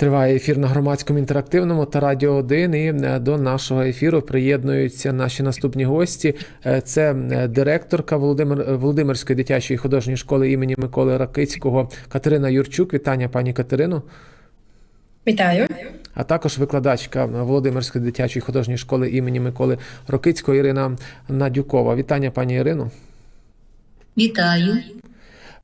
Триває ефір на громадському інтерактивному та радіо 1. І е, до нашого ефіру приєднуються наші наступні гості. Е, Це е, директорка Володимир Володимирської дитячої художньої школи імені Миколи Ракицького Катерина Юрчук. Вітання, пані Катерину. Вітаю. А також викладачка Володимирської дитячої художньої школи імені Миколи Рокицького Ірина Надюкова. Вітання, пані Ірино. Вітаю.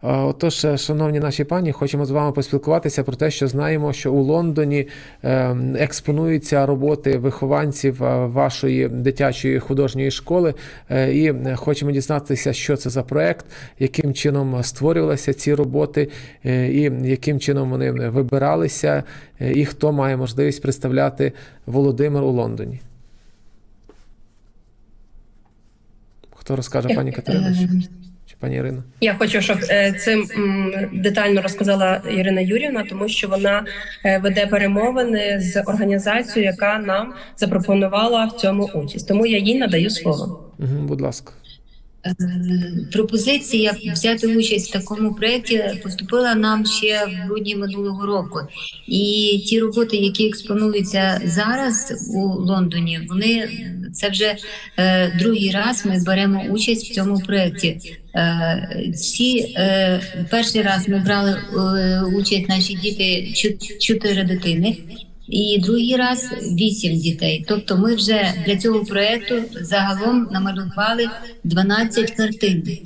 Отож, е, шановні наші пані, хочемо з вами поспілкуватися про те, що знаємо, що у Лондоні е, експонуються роботи вихованців е, вашої дитячої художньої школи, Е, і хочемо дізнатися, що це за проект, яким чином створювалися ці роботи, і яким чином вони вибиралися, і хто має можливість представляти Володимир у Лондоні. Хто розкаже, пані Катерина пані Ірина? Я хочу, щоб е, цим детально розказала Ірина Юрівна, тому що вона е, веде перемовини з організацією, яка нам запропонувала в цьому участь. Тому я їй надаю слово. Угу, будь ласка. Е, Пропозиція взяти участь в такому проєкті поступила нам ще в грудні минулого року. І ті роботи, які експонуються зараз у Лондоні, вони це вже е, другий раз ми беремо участь в цьому проєкті. Е, всі е, перший раз ми брали е, участь наші діти чотири дитини. І другий раз вісім дітей. Тобто, ми вже для цього проекту загалом намалювали 12 картин.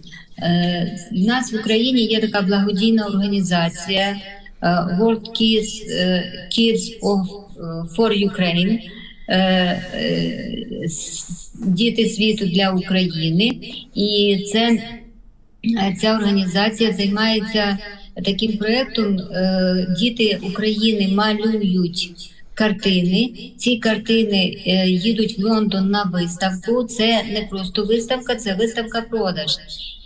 Е, в нас в Україні є така благодійна організація е, World Kids, е, Kids of, е, for Ukraine. Е, е, Діти світу для України, і це Е, Ця організація займається таким проєктом. е, Діти України малюють картини. Ці картини е, їдуть в Лондон на виставку. Це не просто виставка, це виставка продаж.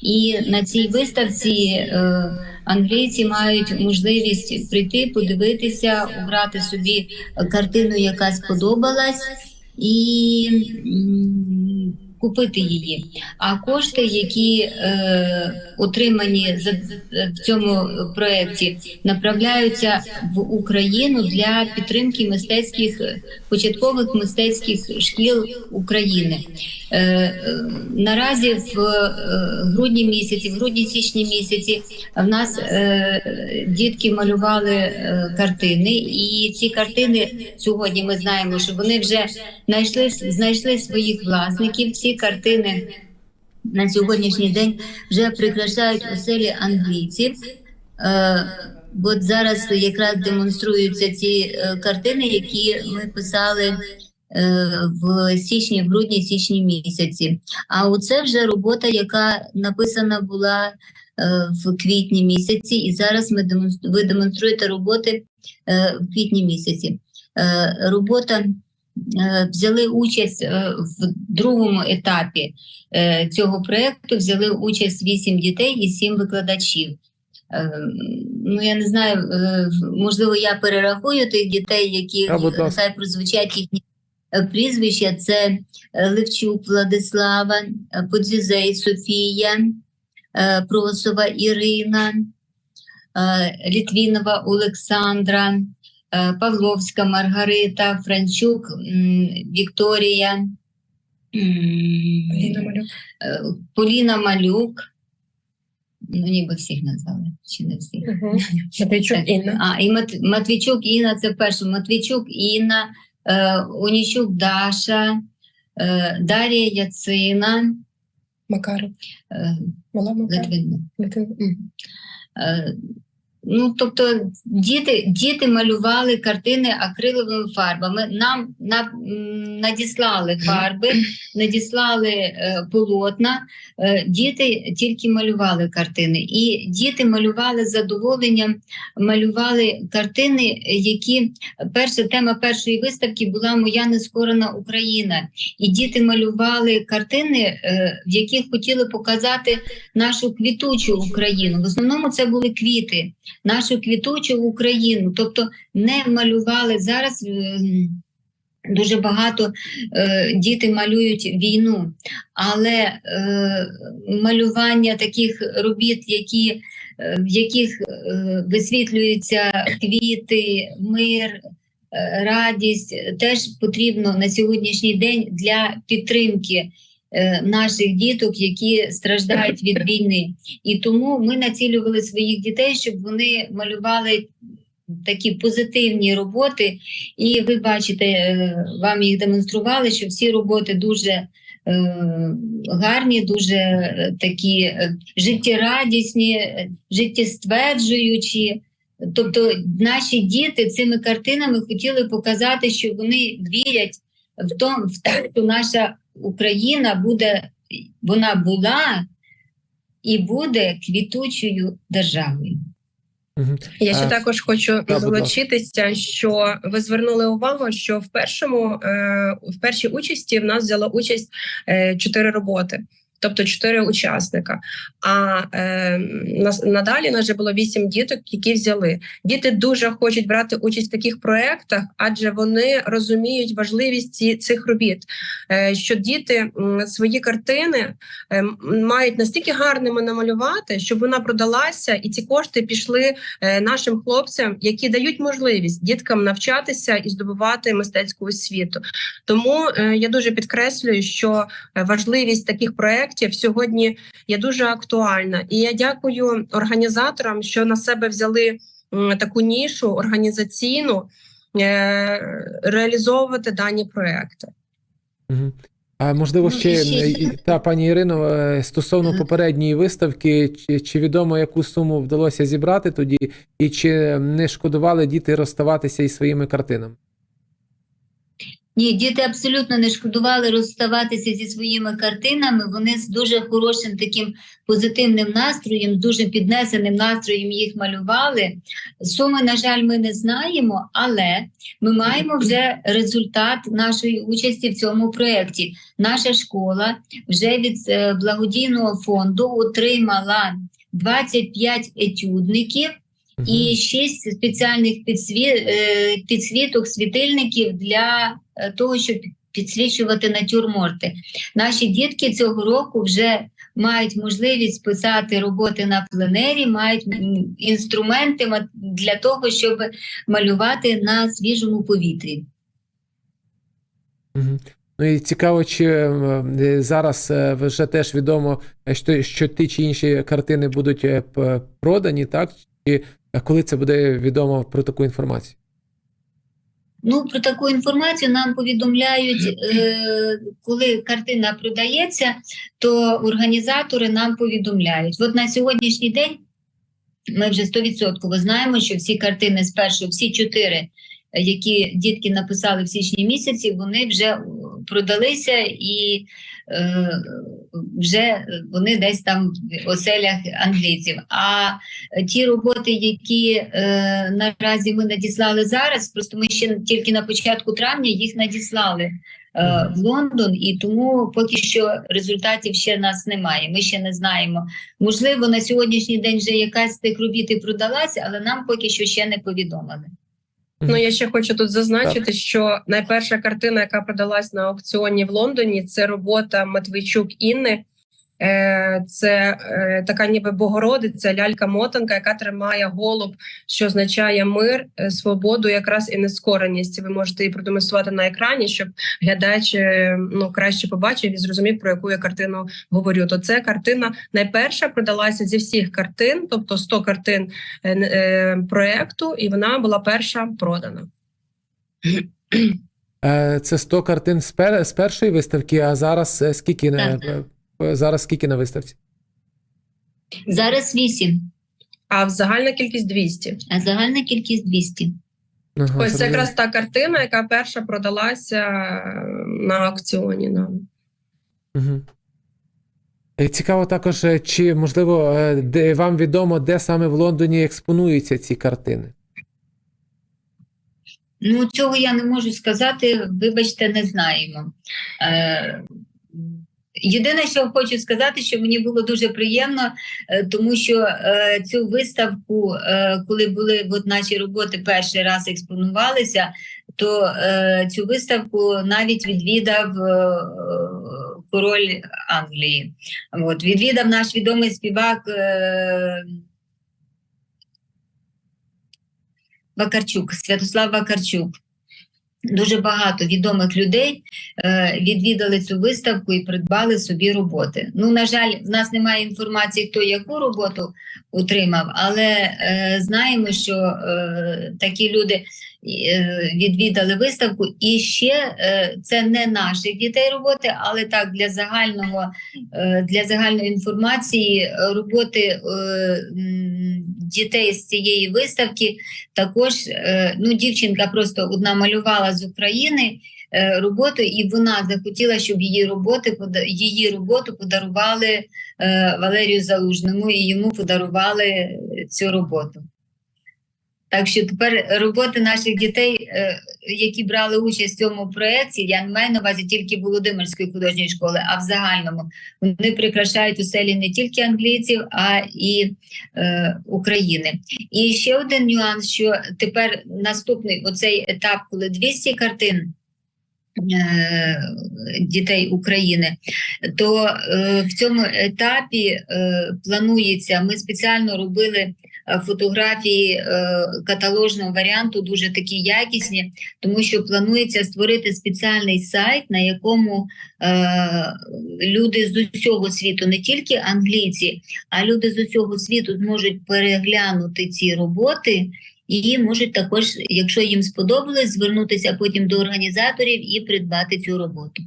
І на цій виставці е, англійці мають можливість прийти, подивитися, обрати собі картину, яка сподобалась, і купити її. А кошти, які е, отримані за, в цьому проєкті, направляються в Україну для підтримки мистецьких початкових мистецьких шкіл України. Е, е, наразі в е, грудні місяці, в грудні-січні місяці, в нас е, дітки малювали е, картини, і ці картини сьогодні ми знаємо, що вони вже знайшли, знайшли своїх власників. Ці картини на сьогоднішній день вже прикрашають оселі англійців. Е, От зараз якраз демонструються ці е, картини, які ми писали е, в січні, в грудні, січні місяці. А оце вже робота, яка написана була в квітні місяці, і зараз ми демонстру- ви демонструєте роботи в квітні місяці. Робота взяли участь е, в другому етапі е, цього проєкту. Взяли участь вісім дітей і сім викладачів. Е, Ну, я не знаю, е, можливо, я перерахую тих дітей, які хай прозвучать їхні е, прізвища. Це е, Левчук Владислава, е, Подзізей Софія, е, Просова Ірина, е, Літвінова Олександра, е, Павловська Маргарита, Франчук Вікторія, Поліна Малюк. е, Поліна Малюк. Ну, ніби всіх назвали, чи не всіх. Угу. Матвійчук Інна. А, і Мат, Матвійчук Інна, це перше. Матвійчук Інна, е, Оніщук Даша, е, Дар'я Яцина, Макаров. е, Мала Макаров. Литвинна. Литвин. Мгм. Е, Ну, тобто діти, діти малювали картини акриловими фарбами. Нам на, надіслали фарби, надіслали е, полотна. Е, діти тільки малювали картини. І діти малювали з задоволенням, малювали картини, які перша тема першої виставки була Моя нескорена Україна. І діти малювали картини, е, в яких хотіли показати нашу квітучу Україну. В основному це були квіти нашу квітучу Україну. Тобто не малювали зараз. е, Дуже багато е, діти малюють війну, але е, малювання таких робіт, які е, в яких е, висвітлюються квіти, мир, е, радість, теж потрібно на сьогоднішній день для підтримки наших діток, які страждають від війни. І тому ми націлювали своїх дітей, щоб вони малювали такі позитивні роботи. І ви бачите, е, вам їх демонстрували, що всі роботи дуже е, гарні, дуже е, такі е, життєрадісні, е, життєстверджуючі. Тобто наші діти цими картинами хотіли показати, що вони вірять в тому, в те, що наша Україна буде, вона була і буде квітучою державою. Я ще також хочу залучитися, що ви звернули увагу, що в першому е, в першій участі в нас взяло участь е, чотири роботи. Тобто чотири учасника. А е, надалі нас вже було вісім діток, які взяли. Діти дуже хочуть брати участь в таких проєктах, адже вони розуміють важливість ці, цих робіт. Е, що діти свої картини е, мають настільки гарними намалювати, щоб вона продалася, і ці кошти пішли е, нашим хлопцям, які дають можливість діткам навчатися і здобувати мистецьку освіту. Тому е, я дуже підкреслюю, що е, важливість таких проєктів сьогодні є дуже актуальна. І я дякую організаторам, що на себе взяли таку нішу організаційну е, реалізовувати дані проекти. А можливо, Ну, ще, е, та пані Ірино, е, стосовно попередньої виставки, чи, чи відомо, яку суму вдалося зібрати тоді, і чи не шкодували діти розставатися із своїми картинами? Ні, діти абсолютно не шкодували розставатися зі своїми картинами. Вони з дуже хорошим таким позитивним настроєм, дуже піднесеним настроєм їх малювали. Суми, на жаль, ми не знаємо, але ми маємо вже результат нашої участі в цьому проєкті. Наша школа вже від е, благодійного фонду отримала 25 етюдників. І шість спеціальних підсві... е, підсвіток, світильників для е, того, щоб підсвічувати натюрморти. Наші дітки цього року вже мають можливість писати роботи на пленері, мають інструменти для того, щоб малювати на свіжому повітрі. Ну і цікаво, чи е, зараз вже теж відомо, що, що ті чи інші картини будуть продані, так? Чи е, коли це буде відомо про таку інформацію? Ну, про таку інформацію нам повідомляють, е, коли картина продається, то організатори нам повідомляють. От на сьогоднішній день ми вже 100% знаємо, що всі картини спершу, всі чотири, які дітки написали в січні місяці, вони вже продалися і вже вони десь там в оселях англійців. А ті роботи, які е, наразі ми надіслали зараз, просто ми ще тільки на початку травня їх надіслали е, в Лондон, і тому поки що результатів ще нас немає. Ми ще не знаємо. Можливо, на сьогоднішній день вже якась з тих робіт і продалася, але нам поки що ще не повідомили. Ну я ще хочу тут зазначити, що найперша картина, яка продалась на аукціоні в Лондоні, це робота Матвійчук Інни. Е, Це е, така ніби Богородиця, лялька-мотанка, яка тримає голуб, що означає мир, е, свободу, якраз і нескореність. Ви можете її продемонструвати на екрані, щоб глядач ну краще побачив і зрозумів, про яку я картину говорю. То це картина найперша продалася зі всіх картин, тобто 100 картин проекту, і вона була перша продана. Це 100 картин з, першої виставки, а зараз скільки Так. Е, зараз скільки на виставці? Зараз 8, А в загальна кількість 200. а загальна кількість 200. Ага, Ось це якраз та картина, яка перша продалася е, на аукціоні. Нам. Е, Цікаво також, чи можливо де вам відомо, де саме в Лондоні експонуються ці картини? Ну, цього я не можу сказати, вибачте, не знаємо. Е, Єдине, що хочу сказати, що мені було дуже приємно, е, тому що е, цю виставку, е, коли були от наші роботи перший раз експонувалися, то цю виставку навіть відвідав король Англії. От відвідав наш відомий співак. Вакарчук, Святослав Вакарчук. Дуже багато відомих людей е, відвідали цю виставку і придбали собі роботи. Ну, на жаль, в нас немає інформації, хто яку роботу отримав, але е, знаємо, що е, такі люди відвідали виставку. І ще е, це не наших дітей роботи, але так для загального е, для загальної інформації е, роботи е, дітей з цієї виставки. Також е, ну, дівчинка просто одна малювала з України е, роботу, і вона захотіла, щоб її роботи її роботу подарували е, Валерію Залужному, і йому подарували е, цю роботу. Так що тепер роботи наших дітей, е, які брали участь в цьому проєкті, я не маю на увазі тільки Володимирської художньої школи, а в загальному вони прикрашають оселі не тільки англійців, а і е, України. І ще один нюанс, що тепер наступний оцей етап, коли 200 картин. е, Дітей України, то е, в цьому етапі е, планується. Ми спеціально робили фотографії е, каталожного варіанту, дуже такі якісні, тому що планується створити спеціальний сайт, на якому е, люди з усього світу, не тільки англійці, а люди з усього світу зможуть переглянути ці роботи і можуть також, якщо їм сподобалось, звернутися потім до організаторів і придбати цю роботу.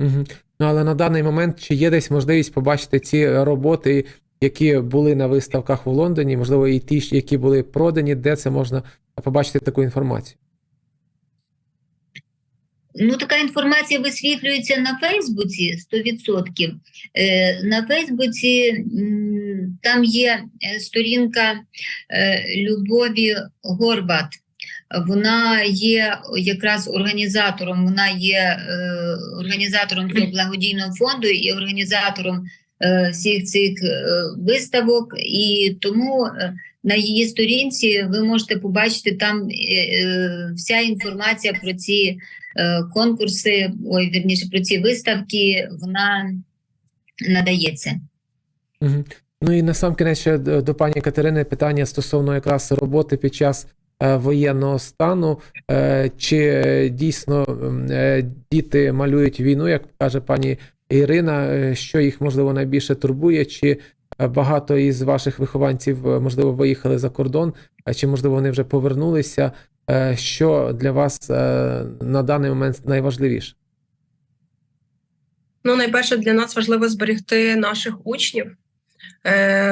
Угу. Ну, але на даний момент чи є десь можливість побачити ці роботи, які були на виставках у Лондоні, можливо, і ті, які були продані, де це можна побачити таку інформацію? Ну, така інформація висвітлюється на Фейсбуці 100%. Е, на Фейсбуці там є е, сторінка е, Любові Горбат. Вона є якраз організатором, вона є організатором цього благодійного фонду і організатором всіх цих е, виставок. І тому е, на її сторінці ви можете побачити там е, е, вся інформація про ці е, конкурси, ой, вірніше, про ці виставки, вона надається. Ну і на сам кінець ще до, пані Катерини питання стосовно якраз роботи під час е, воєнного стану. Е, чи е, дійсно е, діти малюють війну, як каже пані Ірина, е, що їх можливо найбільше турбує? Чи е, багато із ваших вихованців е, можливо виїхали за кордон, чи можливо вони вже повернулися? Що для вас на даний момент найважливіше? Ну, найперше для нас важливо зберегти наших учнів.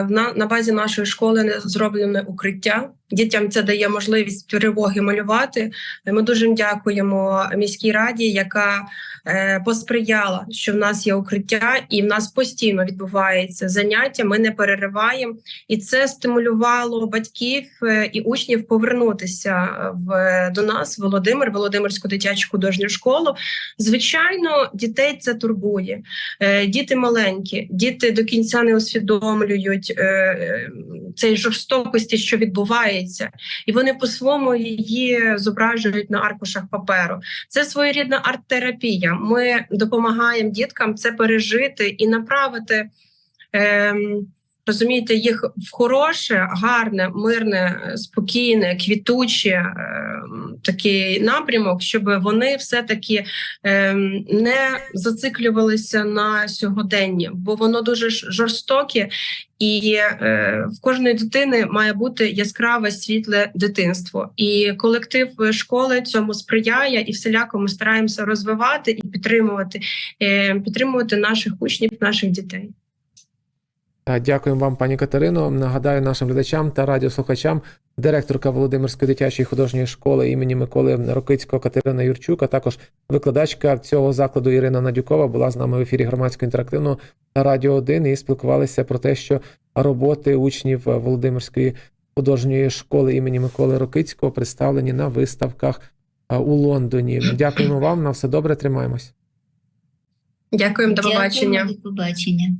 На базі нашої школи не зроблене укриття. Дітям це дає можливість тривоги малювати. Ми дуже дякуємо міській раді, яка е, посприяла, що в нас є укриття, і в нас постійно відбувається заняття. Ми не перериваємо, і це стимулювало батьків е, і учнів повернутися в до нас, Володимир, Володимирську дитячу художню школу. Звичайно, дітей це турбує. Е, Діти маленькі, діти до кінця не усвідомлюють е, е, цієї жорстокості, що відбувається, і вони по-своєму її зображують на аркушах паперу. Це своєрідна арт-терапія. Ми допомагаємо діткам це пережити і направити. Ем, Розумієте, їх в хороше, гарне, мирне, спокійне, квітуче такий напрямок, щоб вони все-таки ем, не зациклювалися на сьогоденні, бо воно дуже жорстоке, і е, в кожної дитини має бути яскраве світле дитинство. І колектив школи цьому сприяє, і всіляко ми стараємося розвивати і підтримувати, е, підтримувати наших учнів, наших дітей. Е, Дякуємо вам, пані Катерино. Нагадаю нашим глядачам та радіослухачам, директорка Володимирської дитячої художньої школи імені Миколи Рокицького Катерина Юрчук, а також викладачка цього закладу Ірина Надюкова була з нами в ефірі громадського інтерактивного Радіо 1 і спілкувалися про те, що роботи учнів Володимирської художньої школи імені Миколи Рокицького представлені на виставках у Лондоні. Дякуємо вам. На все добре, тримаємось. Дякуємо, до побачення. Дякуємо, до побачення.